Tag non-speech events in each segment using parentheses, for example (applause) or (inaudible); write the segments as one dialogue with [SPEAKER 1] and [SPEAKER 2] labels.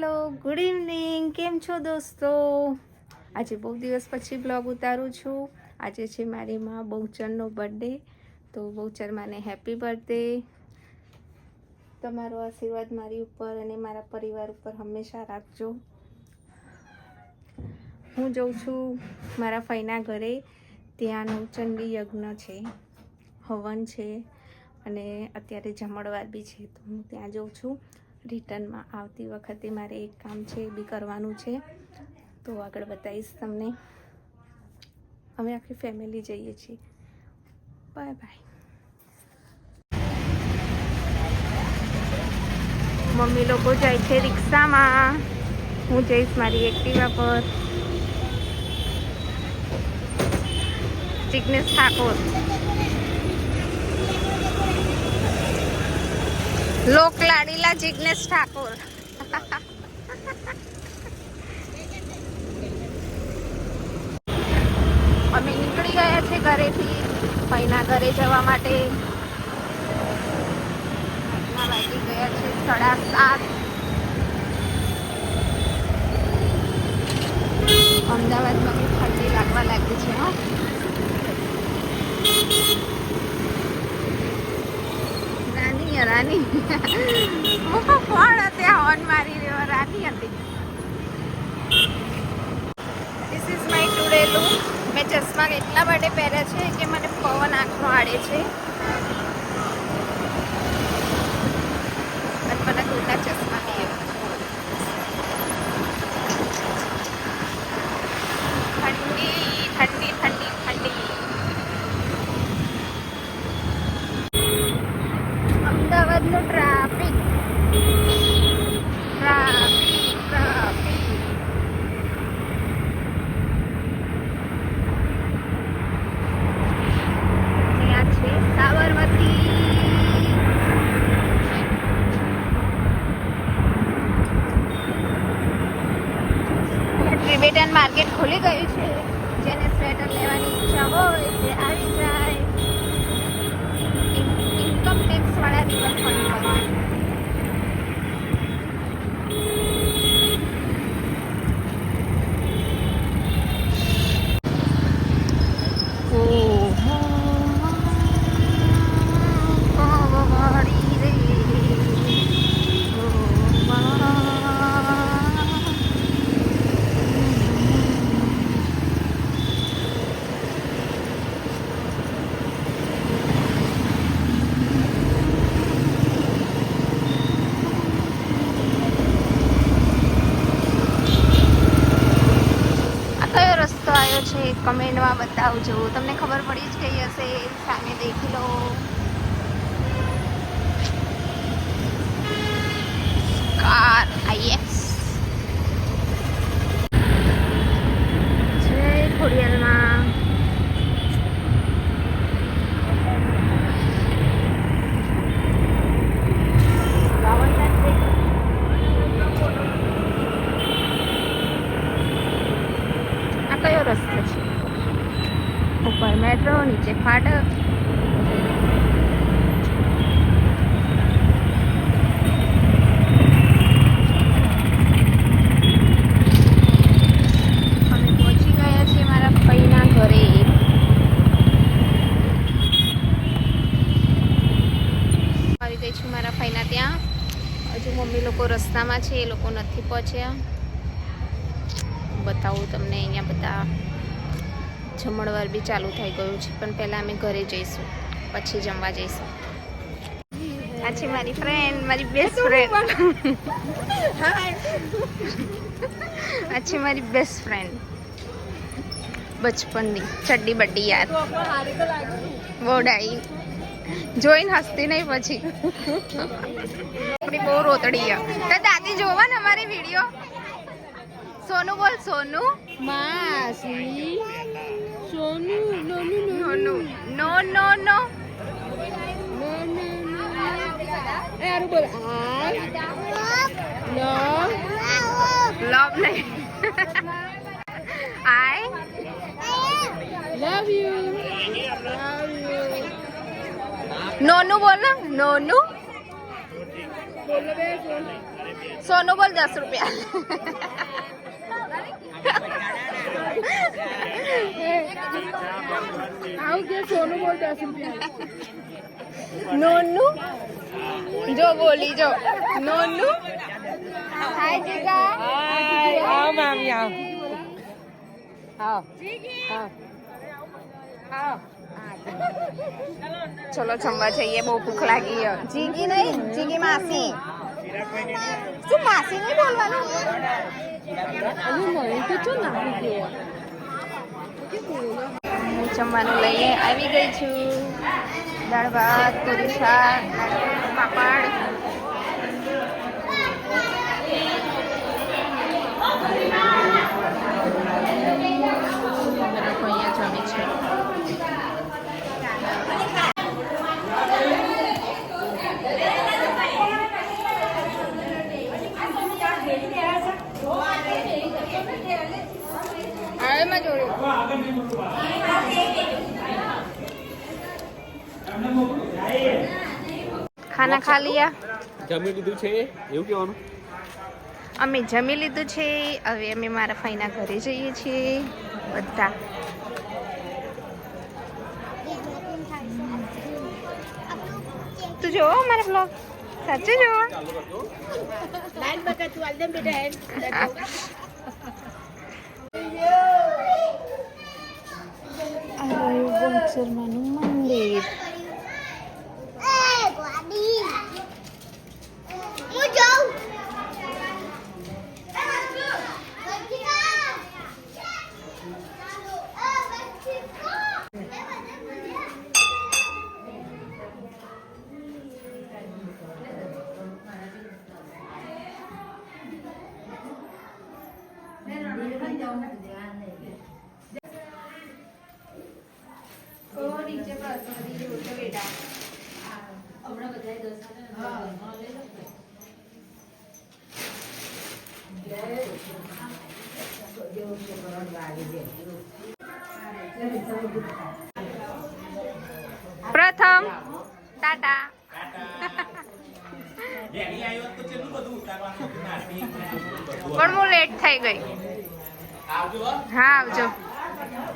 [SPEAKER 1] Hello, good evening. કેમ છો દોસ્તો? આજે બહુ દિવસ પછી બ્લોગ ઉતારું છું. આજે છે મારી માં બહુચરનો બર્થડે તો બહુચર માને હેપી બર્થડે તમારો આશીર્વાદ મારી ઉપર અને મારા પરિવાર ઉપર હંમેશા રાખજો. હું જઉં છું મારા ફઈના ઘરે ત્યાં નવચંડી યજ્ઞ છે, હવન છે અને અત્યારે જમણવાર બી છે, તો હું ત્યાં જઉં છું. રિટર્નમાં આવતી વખતે મારે એક કામ છે, એ બી કરવાનું છે. તો આગળ બતાવીશ તમને. અમે આખી ફેમિલી જઈએ છીએ. બાય બાય મમ્મી લોકો જાય છે રિક્ષામાં. હું જઈશ મારી એક્ટિવા પર. જિગ્નેશ ઠાકોર. લોક લાડીલા જિગ્નેશ ઠાકોર. અમે નીકળી ગયા છે ઘરેથી, ભાઈના ઘરે જવા માટે. વાગી ગયા છે સાડા સાત. અમદાવાદમાં બી ઠંડી લાગવા લાગી છે, હો. રાની રાની. હું કોણ હતી હોર્ન મારી રહ્યો, રાની હતી. This is my today look મેં ચશ્મા એટલા માટે પહેર્યા છે કે મને પવન આંખનો આડે છે. મને દૂરના ચશ્મા બી એવા. ઠંડી ઠંડી ઠંડી ઠંડી અમદાવાદનો ટ્રાફિક ટ્રાફિક ટ્રાફિક ત્યાં છે સાબરમતી ત્રિવેટન માર્કેટ ખુલી ગયું છે. જેને સ્વેટર લેવાની ઈચ્છા હોય તે આવી જાય. ઇન્કમ ટેક્સ દિવસ રિવરફ્રન્ટ પર આ કયો રસ્તો આવ્યો છે કમેન્ટમાં બતાવજો. તમને ખબર પડી જ ગઈ હશે સામે દેખી લો. કાર આઈએસ જય ખોડિયારમાં આ કયો રસ્તો છે ઉપર મેટ્રો નીચે ફાટક અમે પહોંચી ગયા છીએ મારા ભાઈના ઘરે આવી ગઈ છું મારા ભાઈના ત્યાં હજુ મમ્મી લોકો રસ્તામાં છે એ લોકો નથી પહોંચ્યા. બતાવું તમને અહીંયા બધા જમણવાર બી ચાલુ થઈ ગયું છે, પણ પહેલાં અમે ઘરે જઈશું, પછી જમવા જઈશું. આ મારી ફ્રેન્ડ મારી બેસ્ટ ફ્રેન્ડ આ મારી બેસ્ટ ફ્રેન્ડ બચપનની, ચડ્ડી બડ્ડી યાર બોડાઈ જોઈને હસતી નહીં પછી. બહુ રોતડી તો દાદી, જોવા ને અમારી વીડિયો સોનું બોલ, સોનું.
[SPEAKER 2] માસી. સોનુ નોનુ
[SPEAKER 1] સોનુ નો નો નો
[SPEAKER 2] નોનુ એ આરું બોલ આઈ લવ
[SPEAKER 1] લવ નહીં I
[SPEAKER 2] love you love you
[SPEAKER 1] Nonu બોલ ને નોનુ
[SPEAKER 2] બોલો બે સોન
[SPEAKER 1] સોનું બોલ દસ રૂપિયા
[SPEAKER 2] આવું કે સોનું બોલ દસ રૂપિયા
[SPEAKER 1] નોનું? જો બોલી જો. નોનું? હાય જીગા
[SPEAKER 2] આવ મામી આવ. આવ. આવ.
[SPEAKER 1] ચલો જમવા જઈએ. બહુ ભૂખ લાગી. છે. જીગી નહીં? જીગી માસી. શું માસી નહીં બોલવાનું?
[SPEAKER 2] હજુ નહીં તો ચો નાખી ગયો.
[SPEAKER 1] હું જમવાનું લઈને આવી ગઈ છું. દાળ ભાત પૂરી શાક પાપડ બધા લોકો અહીંયા જમે છે આવેમાં જોડ્યું ખાના ખા લિયા
[SPEAKER 3] જમી લીધું છે? એવું કહેવાનું?
[SPEAKER 1] અમે જમી લીધું છે. હવે અમે મારા ફાઈના ઘરે જઈએ છીએ. બધા. તું જો મારા બ્લોગ સાચું જોવો?
[SPEAKER 2] લાઈન બકા તું આલદમ બેટા
[SPEAKER 1] શર્માનું મંદિર પ્રથમ, ટાટા. પણ હું લેટ થઈ ગઈ. હા, આવજો.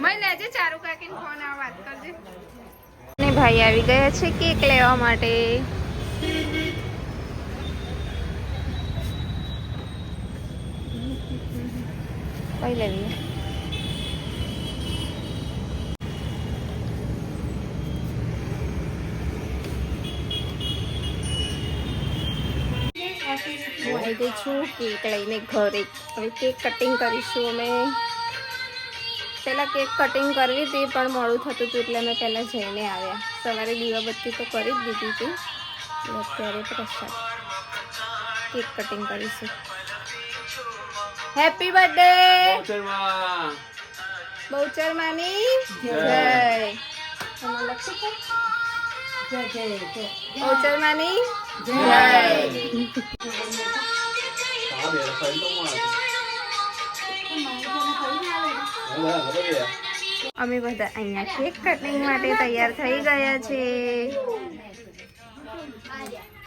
[SPEAKER 1] મને લેજે ચારુ કાકીને ફોન આ વાત કરજે. ભાઈ આવી ગયા છે કેક લેવા માટે. કઈ લેવી હું આવી ગઈ છું કેક લઈને ઘરે. હવે કેક કટિંગ કરીશું અમે. પહેલાં કેક કટિંગ કરવી હતી, પણ મોડું થતું હતું એટલે અમે પહેલાં જઈને આવ્યા. સવારે દીવાબત્તી તો કરી જ દીધી હતી. અત્યારે પ્રસાદ. કેક કટિંગ કરીશું. હેપી બર્થડે બહુચર માની
[SPEAKER 3] જય.
[SPEAKER 1] બહુચર માની જય. અમે બધા અહીંયા કેક કટિંગ માટે તૈયાર થઈ ગયા છે.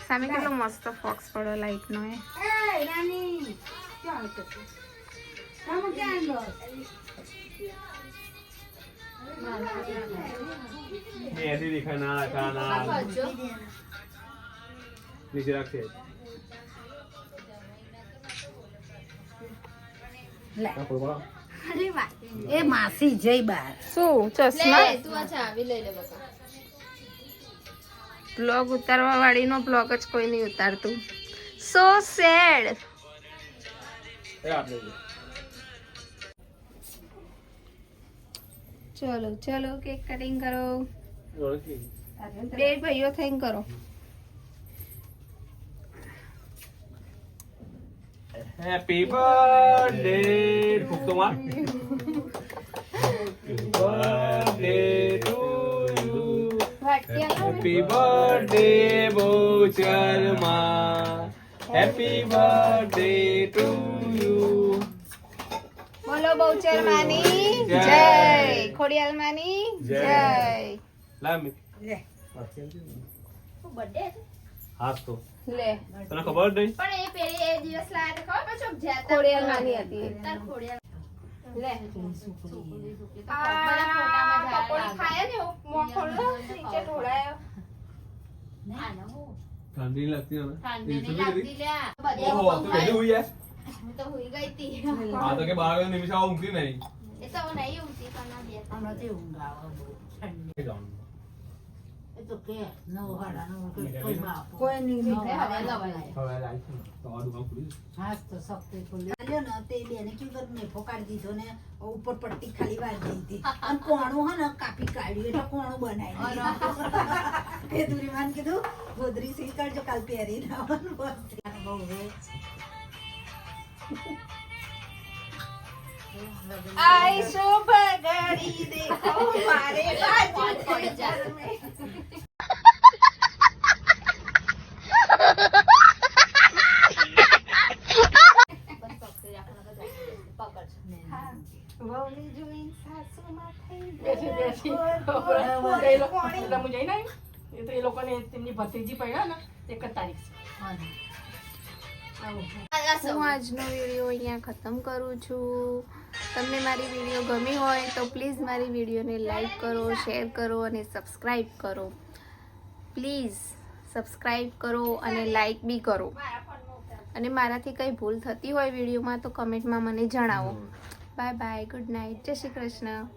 [SPEAKER 1] સામે કેટલો મસ્ત ફોક્સ પડ્યો લાઈટ નો એ
[SPEAKER 3] મેં ऐसे दिखा ना था ना નીચે રાખશે કાપડ વાળો.
[SPEAKER 2] એ માસી જય બાર
[SPEAKER 1] શું ચશ્મા બ્લોગ ઉતારવા વાળીનો બ્લોગ જ કોઈ નહીં ઉતારતું સો સેડ
[SPEAKER 3] એ આપણે જો.
[SPEAKER 1] ચલો ચલો કેક કટિંગ કરો. બે ભાઈઓ થઈને કરો
[SPEAKER 3] Happy birthday ફૂંક તો માર. birthday to you. Happy birthday બહુચરમાં. Happy to
[SPEAKER 1] બોલો બહુચર માની.
[SPEAKER 3] જય.
[SPEAKER 1] જય. ખોડિયાલ માની.
[SPEAKER 3] જય.
[SPEAKER 1] લામી.
[SPEAKER 3] લાવ મી. હાસ તો.
[SPEAKER 1] લે.
[SPEAKER 3] તને ખબર નહીં?
[SPEAKER 4] પણ એ પેલી એ દિવસ લાયા તો ખબર પછી જ્યાં
[SPEAKER 1] ખોડિયાલ માની હતી.
[SPEAKER 4] તાર ખોડિયાલ.
[SPEAKER 1] લે. આ પકોડી ખાય ને મોખોલ નીચે ઢોળાયો. ના?
[SPEAKER 3] ના ઠંડી લાગતી હવે
[SPEAKER 4] ઠંડી લાગતી
[SPEAKER 3] લે
[SPEAKER 4] બધે હું તો હુઈ ગઈ તી
[SPEAKER 3] આ તો કે બાર વાગે નિમિષ ઊંઘતી નહીં
[SPEAKER 4] એ તો નહીં ઊંઘતી પણ આ બે ત્રણ
[SPEAKER 5] હમણાંથી ઊંઘ આવે બહુ ઠંડી. એ તો કે નવ હાડા નવ કોઈ બાપ.
[SPEAKER 2] કોઈ નહીં
[SPEAKER 4] હવે લવાય
[SPEAKER 3] હવે લાઈટ તો આ દુકાન ખુલી છે.
[SPEAKER 5] તો શક્તિ ખુલ્લી. ચાલ્યો ને તે બેને કેવું કર્યું, મેફો કાઢી દીધો ને ઉપર પટ્ટી ખાલી વાર હતી અને કોણું હે ને કાપી કાઢ્યું એટલે કોણું બનાવી દીધું. (laughs) એ દુરીમાન કીધું ગોદરી સી કરજો કાલ પહેરી બહુ.
[SPEAKER 1] આઈ શુભ દેખો મારે બાજુ.
[SPEAKER 2] એ તો એ લોકોને તેમની ભત્રીજી પડ્યા ને એક જ તારીખ છે.
[SPEAKER 1] હું આજનો વીડિયો અહીંયા ખતમ કરું છું. તમને મારી વીડિયો ગમી હોય તો પ્લીઝ મારી વિડીયોને લાઈક કરો શેર કરો અને સબસ્ક્રાઈબ કરો. પ્લીઝ સબસ્ક્રાઈબ કરો અને લાઈક બી કરો. અને મારાથી કંઈ ભૂલ થતી હોય વિડીયોમાં તો કમેન્ટમાં મને જણાવો. બાય બાય ગુડ નાઇટ જય શ્રી કૃષ્ણ.